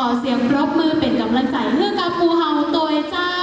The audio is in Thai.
ขอเสียงปรบมือเป็นกำลังใจเพื่อกับปูเฮาตัวเจ้า